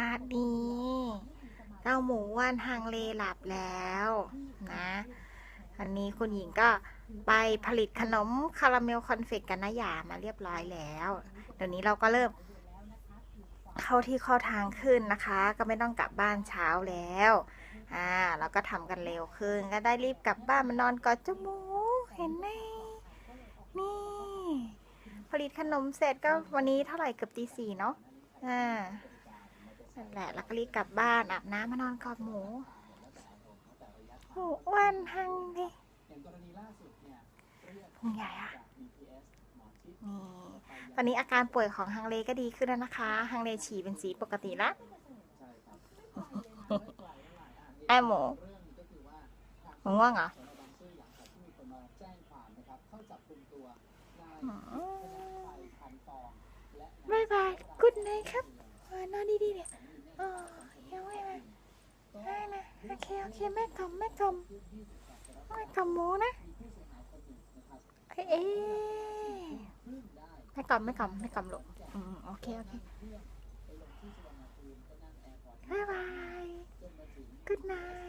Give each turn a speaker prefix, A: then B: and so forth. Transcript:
A: นาดนี้เจ้าหมูอ้วันฮังเลหลับแล้วนะอันนี้คุณหญิงก็ไปผลิตขนมคาราเมลคอนเฟกกันนะหยามาเรียบร้อยแล้ว เดี๋ยวนี้เราก็เริ่ม เข้าที่เข้าทางขึ้นนะคะ ก็ไม่ต้องกลับบ้านเช้าแล้วอ่าเราก็ทำกันเร็วขึ้น ก็ได้รีบกลับบ้านมานอนกอดเจ้าหมูเห็นไหมนี่ ผลิตขนมเสร็จก็วันนี้เท่าไหร่เกือบตีสี่เนาะอ่านั่น แหละ แล้วก็รีบกลับบ้านอาบน้ำมานอนกอดหมูหมูอ้วนหังดิพุงใหญ่อะนี่ตอนนี้อาการป่วยของฮังเลก็ดีขึ้นแล้วนะคะ ฮังเลฉี่เป็นสีปกติละไอหมูหมูง่วงเหรอบายบายกุดไนครับเอนอนดีๆเดี๋ย โออยังไม่มาได้นะโอเคโอเคแม่กลมแม่กลมแม่กลมหมูนะเอ๊ะแม่กลมแม่กลมแม่กล่อมลูกอืมโอเคโอเคบายบาย good night